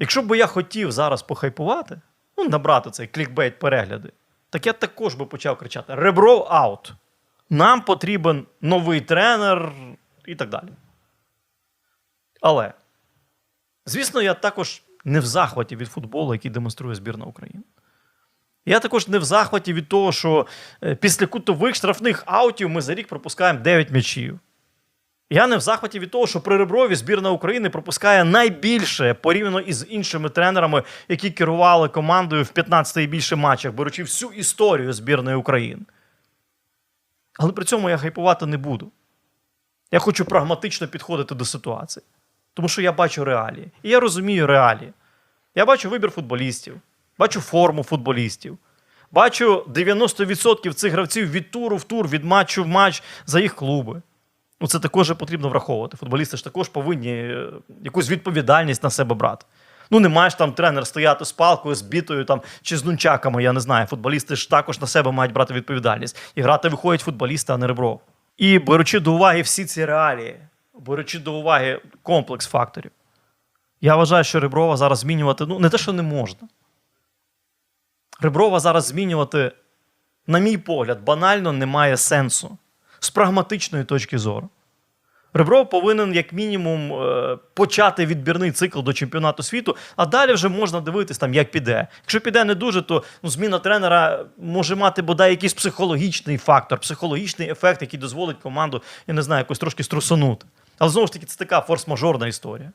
Якщо б я хотів зараз похайпувати, ну, набрати цей клікбейт перегляди, так я також би почав кричати: Ребров аут. Нам потрібен новий тренер і так далі. Але, звісно, я також не в захваті від футболу, який демонструє збірна України. Я також не в захваті від того, що е, після кутових штрафних аутів ми за рік пропускаємо 9 м'ячів. Я не в захваті від того, що при Реброві збірна України пропускає найбільше порівняно із іншими тренерами, які керували командою в 15 і більше матчах, беручи всю історію збірної України. Але при цьому я хайпувати не буду. Я хочу прагматично підходити до ситуації. Тому що я бачу реалії. І я розумію реалії. Я бачу вибір футболістів, бачу форму футболістів. Бачу 90% цих гравців від туру в тур, від матчу в матч за їх клуби. Ну, це також потрібно враховувати. Футболісти ж також повинні е, якусь відповідальність на себе брати. Ну, не маєш там тренер стояти з палкою, з бітою там, чи з нунчаками, я не знаю. Футболісти ж також на себе мають брати відповідальність. І грати виходять футболісти, а не ребро. І беручи до уваги всі ці реалії, беручи до уваги комплекс факторів, я вважаю, що Реброва зараз змінювати ну, не те, що не можна. Реброва зараз змінювати, на мій погляд, банально немає сенсу з прагматичної точки зору. Ребров повинен, як мінімум, е, почати відбірний цикл до чемпіонату світу, а далі вже можна дивитись, там, як піде. Якщо піде не дуже, то ну, зміна тренера може мати бодай якийсь психологічний фактор, психологічний ефект, який дозволить команду, я не знаю, якось трошки струсонути. Але знову ж таки, це така форс-мажорна історія.